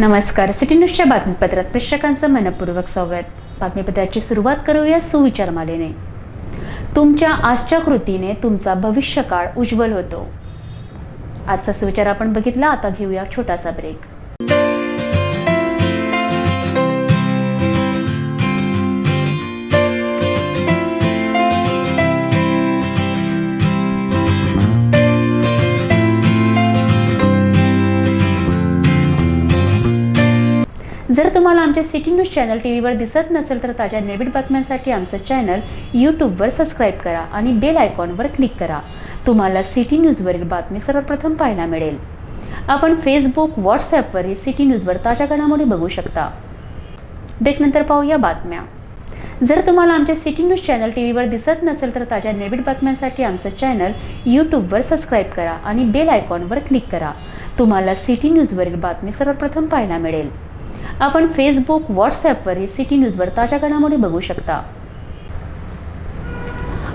नमस्कार. सिटी न्यूजच्या बातमीपत्रात प्रेक्षकांचं मनपूर्वक स्वागत. बातमीपत्राची सुरुवात करूया सुविचार मालेने तुमच्या आजच्या कृतीने तुमचा भविष्यकाळ उज्ज्वल होतो. आजचा सुविचार आपण बघितला आता घेऊया छोटासा ब्रेक जर तुम्हाला आमचे सिटी न्यूज चॅनल टी व्हीवर दिसत नसेल तर ताज्या नवीन बातम्यांसाठी आमचं चॅनल यूट्यूबवर सबस्क्राईब करा आणि बेल आयकॉनवर क्लिक करा. तुम्हाला सिटी न्यूजवरील बातमी सर्वप्रथम पाहायला मिळेल. आपण फेसबुक व्हॉट्सॲपवरही सिटी न्यूजवर ताज्या घडामोडी बघू शकता. ब्रेकनंतर पाहूया बातम्या. जर तुम्हाला आमचे सिटी न्यूज चॅनल टी व्हीवर दिसत नसेल तर ताज्या नवीन बातम्यांसाठी आमचं चॅनल यूट्यूबवर सबस्क्राईब करा आणि बेल आयकॉनवर क्लिक करा. तुम्हाला सिटी न्यूजवरील बातमी सर्वप्रथम पाहायला मिळेल. आपण फेसबुक व्हॉट्सॲपवरही सिटी न्यूजवर ताज्या घडामोडी बघू शकता.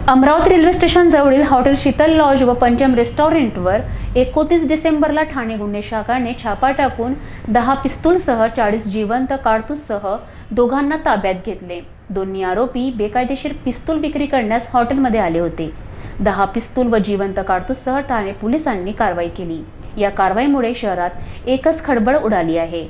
अमरावती रेल्वे स्टेशन जवळील हॉटेल शीतल लॉज व पंचम रेस्टॉरंटवर एकोतीस डिसेंबरला ठाणे गुन्हे शाखाने छापा टाकून दहा पिस्तूलसह चाळीस जिवंत कारतूससह दोघांना ताब्यात घेतले. दोन्ही आरोपी बेकायदेशीर पिस्तूल विक्री करण्यास हॉटेलमध्ये आले होते. दहा पिस्तूल व जिवंत कारतूससह ठाणे पोलिसांनी कारवाई केली. या कारवाईमुळे शहरात एकच खडबड उडाली आहे.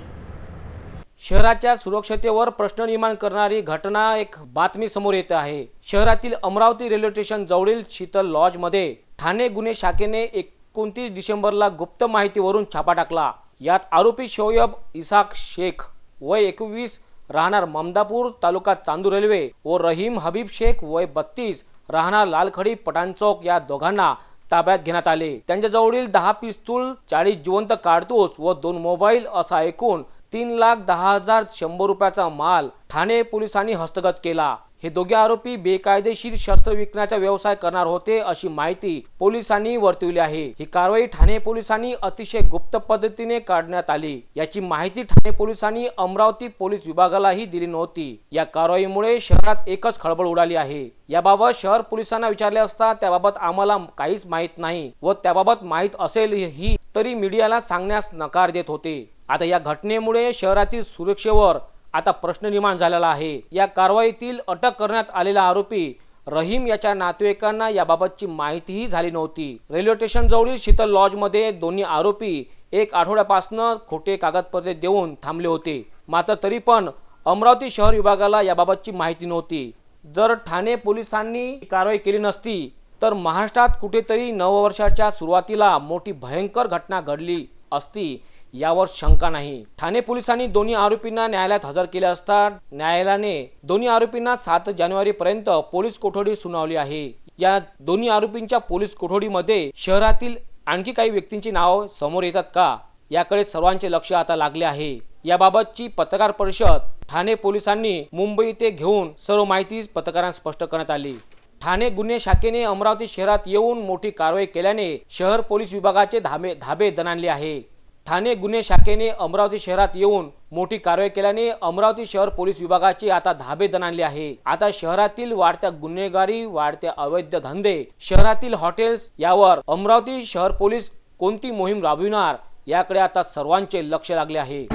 शहराच्या सुरक्षतेवर प्रश्न निर्माण करणारी घटना एक बातमी समोर येत आहे. शहरातील अमरावती रेल्वे स्टेशन जवळील शीतल लॉजमध्ये ठाणे गुन्हे शाखेने एकोणतीस डिसेंबरला गुप्त माहितीवरून छापा टाकला. यात आरोपी शोयब इसाक शेख वय एकवीस राहणार ममदापूर तालुका चांदूर रेल्वे व रहीम हबीब शेख वय बत्तीस राहणार लालखडी पटानचौक या दोघांना ताब्यात घेण्यात आले. त्यांच्याजवळील दहा पिस्तूल चाळीस जिवंत काडतूस व दोन मोबाईल असा एकूण तीन लाख दहा हजार शंभर रुपयाचा माल ठाणे पोलिसांनी हस्तगत केला. हे दोघे आरोपी बेकायदेशीर शस्त्र विकण्याचा व्यवसाय करणार होते अशी माहिती पोलिसांनी वर्तवली आहे. ही कारवाई ठाणे पोलिसांनी अतिशय गुप्त पद्धतीने काढण्यात आली. याची माहिती ठाणे पोलिसांनी अमरावती पोलीस विभागालाही दिली नव्हती. या कारवाईमुळे शहरात एकच खळबळ उडाली आहे. याबाबत शहर पोलिसांना विचारले असता त्याबाबत आम्हाला काहीच माहीत नाही व त्याबाबत माहीत असेल ही तरी मीडियाला सांगण्यास नकार देत होते. आता या घटनेमुळे शहरातील सुरक्षेवर आता प्रश्न निर्माण झालेला आहे. या कारवाईतील अटक करण्यात आलेला आरोपी रहीम याच्या नातेवाईकांना याबाबतची माहितीही झाली नव्हती. रेल्वे स्टेशन जवळील शीतल लॉजमध्ये दोन्ही आरोपी एक आठवड्यापासून खोटे कागदपत्रे देऊन थांबले होते. मात्र तरी पण अमरावती शहर विभागाला याबाबतची माहिती नव्हती. जर ठाणे पोलिसांनी कारवाई केली नसती तर महाराष्ट्रात कुठेतरी नववर्षाच्या सुरुवातीला मोठी भयंकर घटना घडली असती यावर शंका नाही. ठाणे पोलिसांनी दोन्ही आरोपींना न्यायालयात हजर केले असता न्यायालयाने दोन्ही आरोपींना सात जानेवारी पर्यंत पोलीस कोठडी सुनावली आहे. या दोन्ही आरोपींच्या पोलीस कोठडीमध्ये शहरातील आणखी काही व्यक्तींची नाव समोर येतात का? याकडे सर्वांचे लक्ष आता लागले आहे. याबाबतची पत्रकार परिषद ठाणे पोलिसांनी मुंबई येथे घेऊन सर्व माहिती पत्रकारांना स्पष्ट करण्यात आली. ठाणे गुन्हे शाखेने अमरावती शहरात येऊन मोठी कारवाई केल्याने शहर पोलीस विभागाचे धाबे धाबे दणाणले आहे. ठाणे गुन्हे शाखेने अमरावती शहरात येऊन मोठी कारवाई केल्याने अमरावती शहर पोलीस विभागाची आता धाबे दणाणले आहे. आता शहरातील वाढत्या गुन्हेगारी वाढत्या अवैध धंदे शहरातील हॉटेल्स यावर अमरावती शहर पोलीस कोणती मोहीम राबविणार याकडे आता सर्वांचे लक्ष लागले आहे.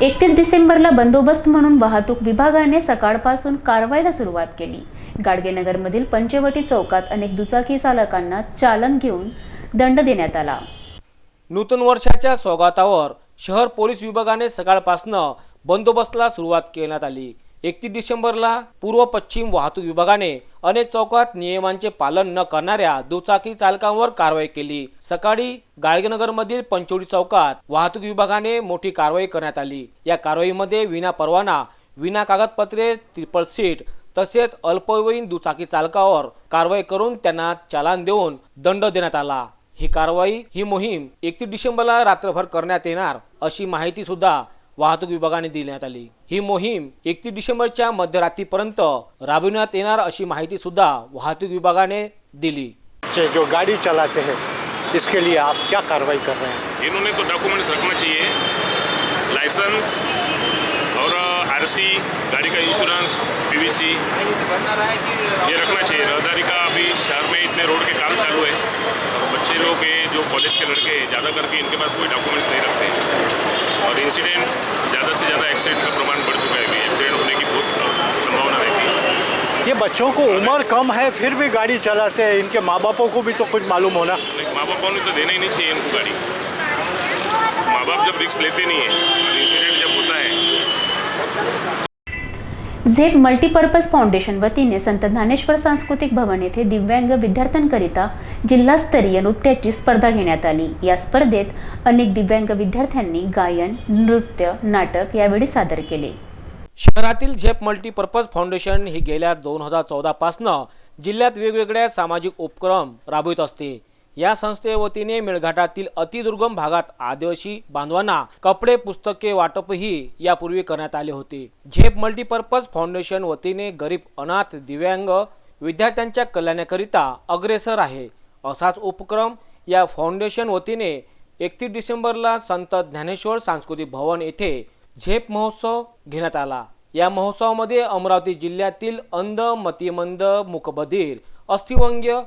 एकतीस डिसेंबरला बंदोबस्त म्हणून वाहतूक विभागाने सकाळपासून कारवाईला सुरुवात केली. गाडगेनगरमधील पंचवटी चौकात अनेक दुचाकी चालकांना चालन घेऊन दंड देण्यात आला. नूतन वर्षाच्या स्वागतावर शहर पोलीस विभागाने सकाळपासून बंदोबस्तला सुरुवात करण्यात आली. एकतीस डिसेंबरला पूर्व पश्चिम वाहतूक विभागाने अनेक चौकात नियमांचे पालन न करणाऱ्या दुचाकी चालकांवर कारवाई केली. सकाळी गाळगेनगरमधील पंचोडी चौकात वाहतूक विभागाने मोठी कारवाई करण्यात आली. या कारवाईमध्ये विना परवाना विना कागदपत्रे ट्रिपल सीट तसेच अल्पवयीन दुचाकी चालकावर कारवाई करून त्यांना चालान देऊन दंड देण्यात आला. ही कारवाई ही मोहीम एकतीस डिसेंबरला रात्रभर करण्यात येणार अशी माहिती सुद्धा वाहतूक विभागाने देण्यात आली. ही मोहीम एकतीस डिसेंबरच्या मध्यरात्रीपर्यंत राबविण्यात येणार अशी माहिती सुद्धा वाहतूक विभागाने दिली. जो गाड़ी चलाते हैं इसके लिए आप क्या कार्रवाई कर रहे हैं? इन्होंने तो डॉक्यूमेंट्स रखना चाहिए। लाइसेंस और आर आरसी गाड़ी का इंश्योरेंस पीवीसी ये रखना चाहिए। रहदारी का अभी कॉलेज के लड़के ज़्यादा करके इनके पास कोई डॉक्यूमेंट्स नहीं रखते। और इंसिडेंट ज़्यादा से ज़्यादा एक्सीडेंट का प्रमाण बढ़ चुका है एक्सीडेंट होने की बहुत संभावना रहती है। ये बच्चों को उम्र कम है फिर भी गाड़ी चलाते हैं। इनके माँ बापों को भी तो कुछ मालूम होना। माँ बापों ने तो देना ही नहीं चाहिए इनको गाड़ी। माँ बाप जब रिक्स लेते नहीं है इंसिडेंट जब होता है झेप मल्टीपर्पज फाउंडेशन वतीने संत ज्ञानेश्वर सांस्कृतिक भवन येथे दिव्यांग विद्यार्थ्यांकरिता जिल्हास्तरीय नृत्याची स्पर्धा घेण्यात आली. या स्पर्धेत अनेक दिव्यांग विद्यार्थ्यांनी गायन नृत्य नाटक यावेळी सादर केले. शहरातील झेप मल्टीपर्पज फाउंडेशन ही गेल्या दोन हजार चौदापासनं जिल्ह्यात वेगवेगळ्या सामाजिक उपक्रम राबवित असते. या संस्थेवतीने मेळघाटातील अतिदुर्गम भागात आदिवासी बांधवांना कपडे पुस्तके वाटपही यापूर्वी करण्यात आले होते. झेप मल्टीपर्पज फाउंडेशन वतीने गरीब अनाथ दिव्यांग विद्यार्थ्यांच्या कल्याणाकरिता अग्रेसर आहे. असाच उपक्रम या फाउंडेशन वतीने एकतीस डिसेंबरला संत ज्ञानेश्वर सांस्कृतिक भवन येथे झेप महोत्सव घेण्यात आला. या महोत्सवामध्ये अमरावती जिल्ह्यातील अंध मतिमंद मुकबधीर अस्थिवंग्य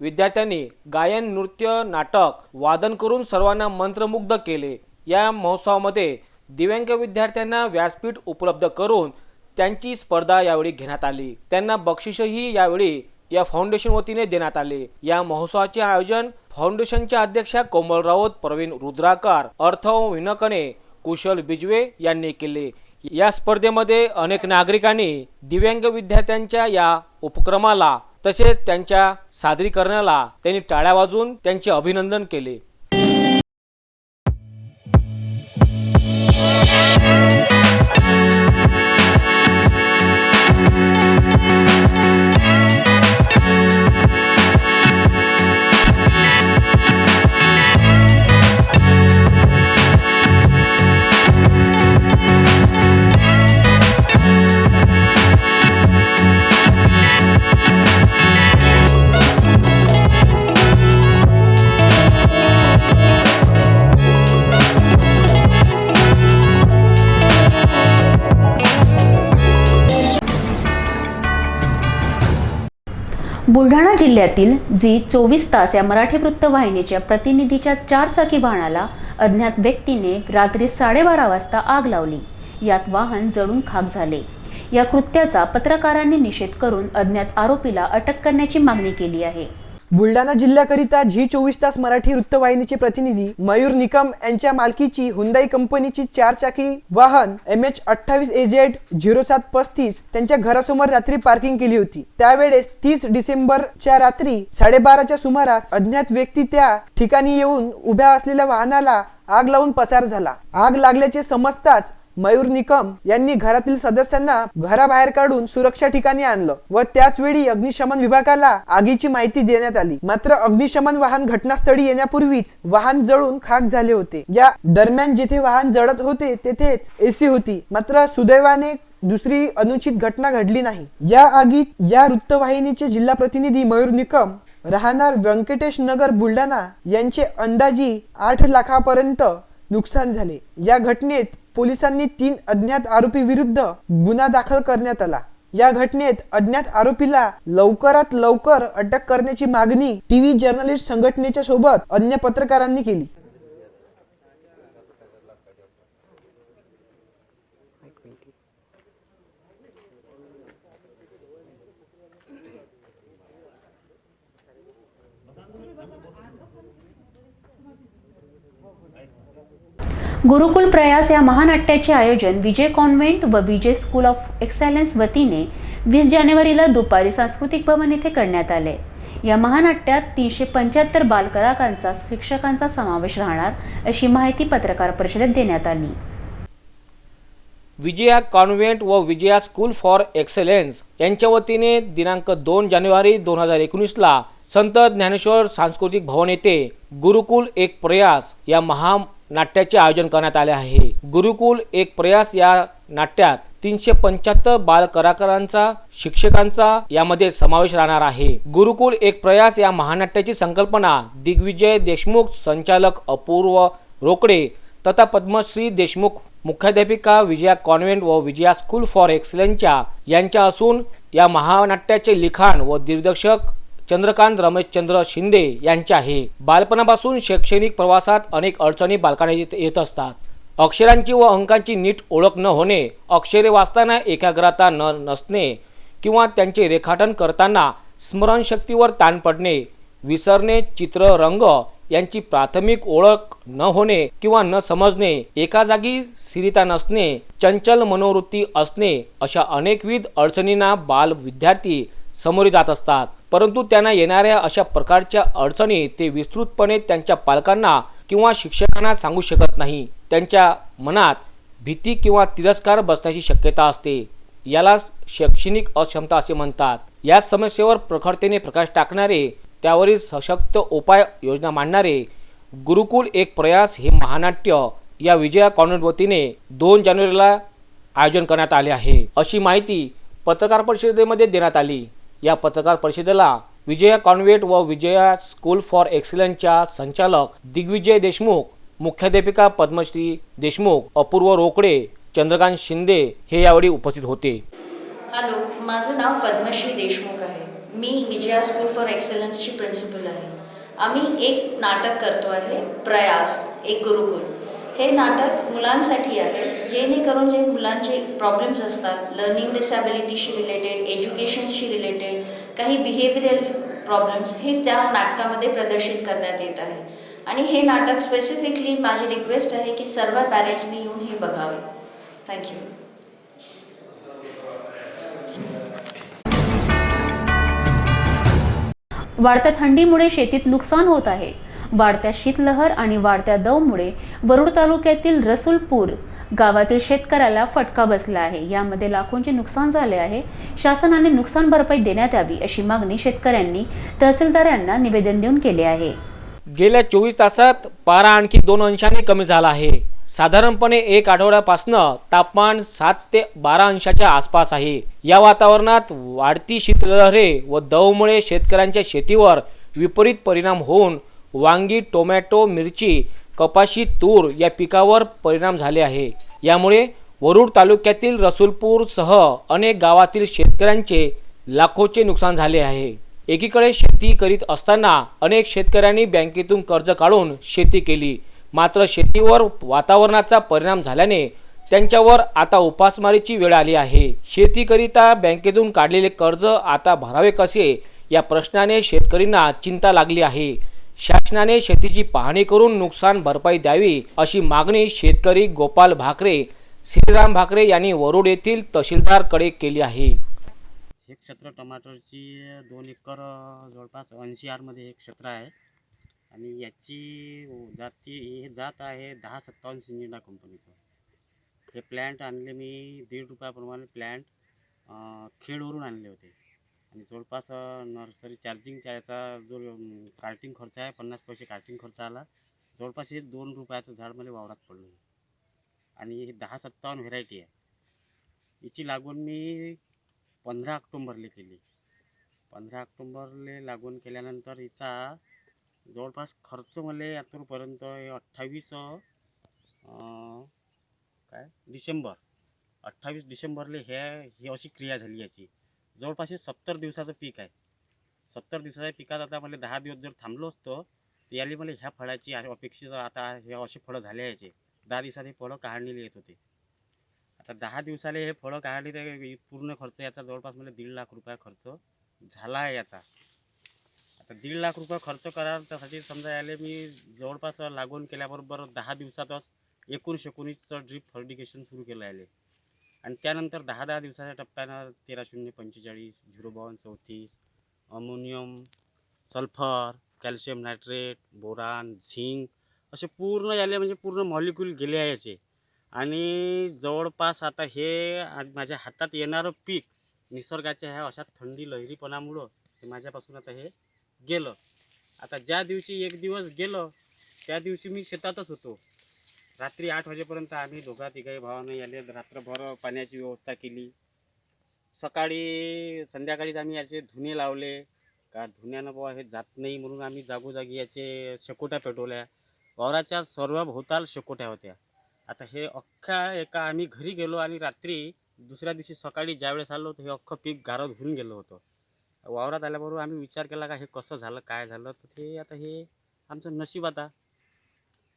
विद्यार्थ्यांनी गायन नृत्य नाटक वादन करून सर्वांना मंत्रमुग्ध केले. या महोत्सवामध्ये दिव्यांग विद्यार्थ्यांना व्यासपीठ उपलब्ध करून त्यांची स्पर्धा यावेळी घेण्यात आली. त्यांना बक्षीसही यावेळी या फाउंडेशन वतीने देण्यात आले. या महोत्सवाचे आयोजन फाउंडेशनच्या अध्यक्षा कोमल राऊत प्रवीण रुद्राकार अर्थ विनकने कुशल बिजवे यांनी केले. या स्पर्धेमध्ये अनेक नागरिकांनी दिव्यांग विद्यार्थ्यांच्या या उपक्रमाला तसेच त्यांच्या सादरीकरणाला त्यांनी टाळ्या वाजवून त्यांचे अभिनंदन केले. बुलढाणा जिल्ह्यातील जी चोवीस तास या मराठी वृत्तवाहिनीच्या प्रतिनिधीच्या चारचाकी वाहनाला अज्ञात व्यक्तीने रात्री साडेबारा वाजता आग लावली. यात वाहन जळून खाक झाले. या कृत्याचा पत्रकारांनी निषेध करून अज्ञात आरोपीला अटक करण्याची मागणी केली आहे. बुलढाणा जिल्ह्याकरिता झी चोवीस तास मराठी वृत्तवाहिनीचे प्रतिनिधी मयूर निकम यांच्या मालकीची हुंदाई कंपनीची चार चाकी वाहन एम एच अठ्ठावीस एजेड झिरो सात पस्तीस त्यांच्या घरासमोर रात्री पार्किंग केली होती. त्यावेळेस तीस डिसेंबरच्या रात्री साडेबाराच्या सुमारास अज्ञात व्यक्ती त्या ठिकाणी येऊन उभ्या असलेल्या वाहनाला आग लावून पसार झाला. आग लागल्याचे समजताच मयूर निकम यांनी घरातील सदस्यांना घराबाहेर काढून सुरक्षा ठिकाणी आणलं व त्याच वेळी अग्निशमन विभागाला आगीची माहिती देण्यात आली. मात्र अग्निशमन वाहन घटनास्थळी येण्यापूर्वीच वाहन जळून खाक झाले होते. या दरम्यान जिथे वाहन जळत होते तेथेच एसी होती. मात्र सुदैवाने दुसरी अनुचित घटना घडली नाही. या आगीत या वृत्तवाहिनीचे जिल्हा प्रतिनिधी मयूर निकम राहणार व्यंकटेश नगर बुलढाणा यांचे अंदाजी आठ लाखापर्यंत नुकसान झाले. या घटनेत पोलिसांनी तीन अज्ञात आरोपी विरुद्ध गुन्हा दाखल करण्यात आला. या घटनेत अज्ञात आरोपीला लवकरात लवकर अटक करण्याची मागणी टीव्ही जर्नलिस्ट संघटनेच्या सोबत अन्य पत्रकारांनी केली. गुरुकुल प्रयास या महानाट्याचे आयोजन विजय कॉन्व्हेंट व विजय स्कूल ऑफ एक्सलन्स वतीने वीस जानेवारीला दुपारी सांस्कृतिक भवन येथे करण्यात आले. या महानाट्यात तीनशे पंच्याहत्तर बालकलाकांचा शिक्षकांचा समावेश राहणार अशी माहिती पत्रकार परिषदेत देण्यात आली. विजया कॉन्व्हेंट व विजया स्कूल फॉर एक्सलन्स यांच्या वतीने दिनांक दोन जानेवारी दोन हजार एकोणीसला संत ज्ञानेश्वर सांस्कृतिक भवन येथे गुरुकुल एक प्रयास या महा नाट्याचे आयोजन करण्यात आले आहे. गुरुकुल एक प्रयास या नाट्यात तीनशे पंच्याहत्तर बाल कलाकारांचा शिक्षकांचा यामध्ये समावेश राहणार आहे. गुरुकुल एक प्रयास या महानाट्याची संकल्पना दिग्विजय देशमुख संचालक अपूर्व रोकडे तथा पद्मश्री देशमुख मुख्याध्यापिका विजया कॉन्व्हेंट व विजया स्कूल फॉर एक्सलन्सच्या यांच्या असून या महानाट्याचे लिखाण व दिग्दर्शक चंद्रकांत रमेशचंद्र शिंदे यांचे आहे बालपणापासून शैक्षणिक प्रवासात अनेक अडचणी बालकांना येत येत असतात. अक्षरांची व अंकांची नीट ओळख न होणे अक्षरे वाचताना एकाग्रता न नसणे किंवा त्यांचे रेखाटन करताना स्मरणशक्तीवर ताण पडणे विसरणे चित्र रंग यांची प्राथमिक ओळख न होणे किंवा न समजणे एका जागी स्थिरता नसणे चंचल मनोवृत्ती असणे अशा अनेकविध अडचणींना बाल विद्यार्थी सामोरे जात असतात. परंतु त्यांना येणाऱ्या अशा प्रकारच्या अडचणी ते विस्तृतपणे त्यांच्या पालकांना किंवा शिक्षकांना सांगू शकत नाही. त्यांच्या मनात भीती किंवा तिरस्कार बसण्याची शक्यता असते. याला शैक्षणिक अक्षमता असे म्हणतात. या समस्येवर प्रखरतेने प्रकाश टाकणारे त्यावरील सशक्त उपाय योजना मांडणारे गुरुकुल एक प्रयास हे महानाट्य या विजया कॉन्व्हेंट वतीने दोन जानेवारीला आयोजन करण्यात आले आहे. अशी माहिती पत्रकार परिषदेमध्ये देण्यात आली. या पत्रकार परिषदेला विजया कॉन्व्हेंट व विजया स्कूल फॉर एक्सलन्सच्या संचालक दिग्विजय देशमुख मुख्याध्यापिका पद्मश्री देशमुख अपूर्व रोकडे चंद्रकांत शिंदे हे यावेळी उपस्थित होते. हॅलो माझं नाव पद्मश्री देशमुख आहे. मी विजया स्कूल फॉर एक्सलन्सची प्रिन्सिपल आहे. आम्ही एक नाटक करतो आहे प्रयास एक गुरुकुल. हे नाटक मुलांसाठी आहे जेणेकरून जे मुलांचे प्रॉब्लेम्स असतात लर्निंग डिसॅबिलिटीशी रिलेटेड एज्युकेशनशी रिलेटेड काही बिहेवियरल प्रॉब्लेम्स हे त्या नाटकामध्ये प्रदर्शित करण्यात येत आहे. आणि हे नाटक स्पेसिफिकली माझी रिक्वेस्ट आहे की सर्व पॅरेंट्सनी येऊन हे बघावे. थँक्यू वाढत्या थंडीमुळे शेतीत नुकसान होत आहे. वाढत्या शीतलहर आणि वाढत्या दवमुळे वरुड तालुक्यातील रसुलपूर गावातील शेतकऱ्याला फटका बसला आहे. यामध्ये लाखोंचे नुकसान झाले आहे. शासनाने नुकसान भरपाई देण्यात यावी अशी मागणी शेतकऱ्यांनी तहसीलदारांना निवेदन देऊन केले आहे. गेल्या चोवीस तासात पारा आणखी दोन अंशांनी कमी झाला आहे. साधारणपणे एक आठवड्यापासनं तापमान सात ते बारा अंशाच्या आसपास आहे. या वातावरणात वाढती शीतलहरे व दवमुळे शेतकऱ्यांच्या शेतीवर विपरीत परिणाम होऊन वांगी टोमॅटो मिरची कपाशी तूर या पिकावर परिणाम झाले आहे. यामुळे वरुड तालुक्यातील रसूलपूरसह अनेक गावातील शेतकऱ्यांचे लाखोचे नुकसान झाले आहे. एकीकडे शेती करीत असताना अनेक शेतकऱ्यांनी बँकेतून कर्ज काढून शेती केली. मात्र शेतीवर वातावरणाचा परिणाम झाल्याने त्यांच्यावर आता उपासमारीची वेळ आली आहे. शेतीकरिता बँकेतून काढलेले कर्ज आता भरावे कसे? या प्रश्नाने शेतकरींना चिंता लागली आहे. शासनाने शेतीची पाहणी करून नुकसान भरपाई द्यावी अशी मागणी शेतकरी गोपाल भाकरे श्रीराम भाकरे यांनी वरुड येथील तहसीलदारकडे केली आहे. हे क्षेत्र टमाटरची दोन एकर जवळपास ऐंशी आरमध्ये हे क्षेत्र आहे. आणि याची जाती हे जात आहे दहा सत्तावन्न सिंजिंडा कंपनीचं. हे प्लॅन्ट आणले मी दीड रुपयाप्रमाणे प्लॅन्ट खेडवरून आणले होते. आणि जवळपास नर्सरी चार्जिंगच्या याचा जो कार्टिंग खर्च आहे पन्नास पैसे कार्टिंग खर्च आला. जवळपास हे दोन रुपयाचं झाड मला वावरात पडलं. आणि हे दहा सत्तावन्न व्हेरायटी आहे. याची लागवड मी पंधरा ऑक्टोंबरले केली. पंधरा ऑक्टोंबरले लागवण केल्यानंतर हिचा जवळपास खर्च मला आतापर्यंत हे अठ्ठावीस काय? डिसेंबर. अठ्ठावीस डिसेंबरला हे ही अशी क्रिया झाली याची. जवळपास हे सत्तर दिवसाचं पीक आहे. सत्तर दिवसाच्या पिकात आता मला दहा दिवस जर थांबलो असतो तर याली मला म्हणजे ह्या फळाची अपेक्षित आता हे असे फळं झाले याचे. दहा दिवसात हे फळं काढणीले येत होते. आता दहा दिवसाला हे फळं काढली तर पूर्ण खर्च याचा जवळपास मला दीड लाख रुपये खर्च झाला आहे याचा. आता दीड लाख रुपये खर्च करा त्यासाठी समजा याले मी जवळपास लागून केल्याबरोबर दहा दिवसातच एकोणीस एकोणीसचं ड्रीप फर्टिगेशन सुरू केलं याले. आणि त्यानंतर दहा दहा दिवसाच्या टप्प्यानं तेरा शून्य पंचेचाळीस झिरो बावन्न चौतीस ammonium sulphur calcium nitrate boron zinc असे पूर्ण याले म्हणजे पूर्ण मॉलिक्यूल गेले आहे याचे. आणि जवळपास आता हे माझ्या हातात येणारं पीक निसर्गाच्या ह्या अशा थंडी लहरीपणामुळं हे माझ्यापासून आता हे गेलं. आता ज्या दिवशी एक दिवस गेलं त्या दिवशी मी शेतातच होतो. रात्री आठ वाजेपर्यंत आम्ही दोघा तिघाही भावानं याले. रात्रभर पाण्याची व्यवस्था केली. सकाळी संध्याकाळीच आम्ही याचे धुणे लावले. का धुण्यानं बुवा हे जात नाही म्हणून आम्ही जागोजागी याचे शेकोट्या पेटवल्या. वावराच्या सर्व भोवताल शेकोट्या होत्या. आता हे अख्ख्या एका आम्ही घरी गेलो आणि रात्री दुसऱ्या दिवशी सकाळी ज्यावेळेस आलो तर हे अख्खं पीक गारद होऊन गेलो होतं. वावरात आल्याबरोबर आम्ही विचार केला का हे कसं झालं काय झालं? तर ते आता हे आमचं नशीब आता.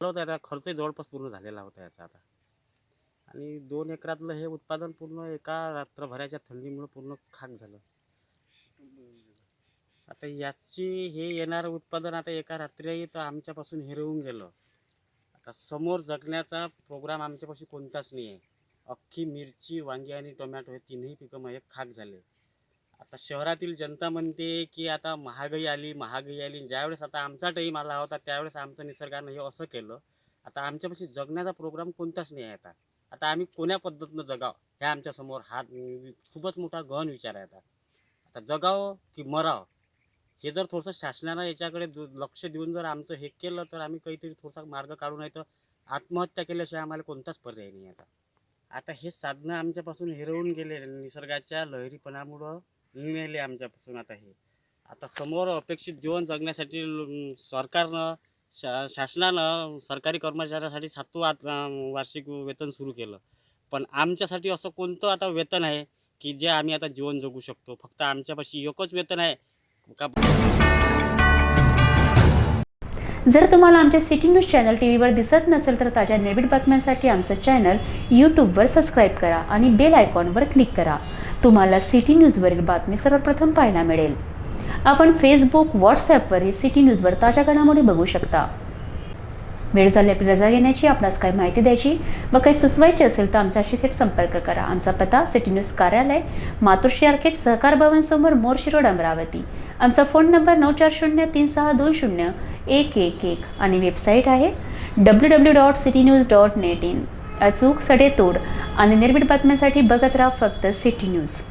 होता आता खर्च जवळपास पूर्ण झालेला होता याचा आता. आणि दोन एकरातलं हे उत्पादन पूर्ण एका रात्रभराच्या थंडीमुळे पूर्ण खाक झालं. आता याची हे येणारं उत्पादन आता एका रात्री तर आमच्यापासून हिरवून गेलं. आता समोर जगण्याचा प्रोग्राम आमच्यापाशी कोणताच नाही आहे अख्खी मिरची वांगी आणि टोमॅटो हे तीनही पिकं माझे खाक झाले. आता शहरातील जनता म्हणते की आता महागाई आली महागाई आली. ज्यावेळेस आता आमचा टाईम आला होता त्यावेळेस आमचं निसर्गानं हे असं केलं. आता आमच्यापाशी जगण्याचा प्रोग्राम कोणताच नाही आहे आता. आता आम्ही कोण्या पद्धतीनं जगाव हे आमच्यासमोर हा खूपच मोठा गहन विचार आहे आता. आता जगावं की मरावं हे जर थोडंसं शासनानं याच्याकडे दु लक्ष देऊन जर आमचं हे केलं तर आम्ही काहीतरी थोडासा मार्ग काढू नाही तर आत्महत्या केल्याशिवाय आम्हाला कोणताच पर्याय नाही आता. आता हे साधनं आमच्यापासून हिरवून गेले निसर्गाच्या लहरीपणामुळं नेले आमच्यापासून आता हे. आता समोर अपेक्षित जीवन जगण्यासाठी सरकारनं शा शासनानं सरकारी कर्मचाऱ्यासाठी सातवं आत- वार्षिक वेतन सुरू केलं. पण आमच्यासाठी असं कोणतं आता वेतन आहे की जे आम्ही आता जीवन जगू शकतो? फक्त आमच्यापाशी एकच वेतन आहे का? जर तुम्हाला आमचे सिटी न्यूज चॅनल टी व्हीवर दिसत नसेल तर ताज्या निर्भीड बातम्यांसाठी आमचं चॅनल यूट्यूबवर सबस्क्राईब करा आणि बेल आयकॉनवर क्लिक करा. तुम्हाला सिटी न्यूजवरील बातमी सर्वप्रथम पाहायला मिळेल. आपण फेसबुक व्हॉट्सॲपवरही सिटी न्यूजवर ताज्या घडामोडी बघू शकता. वेळ झाली आपली रजा घेण्याची आपणास काही माहिती द्यायची व काही सुचवायची असेल तर आमच्याशी थेट संपर्क करा. आमचा पत्ता सिटी न्यूज कार्यालय मातोश्री आर्केट सहकार भवन समोर मोर्शी रोड अमरावती. आमचा फोन नंबर नऊ चार शून्य तीन सहा दोन शून्य एक एक एक आणि वेबसाईट आहे W W dot city news dot net in अचूक सडेतोड आणि निर्भीड बातम्यांसाठी बघत राहा फक्त सिटी न्यूज.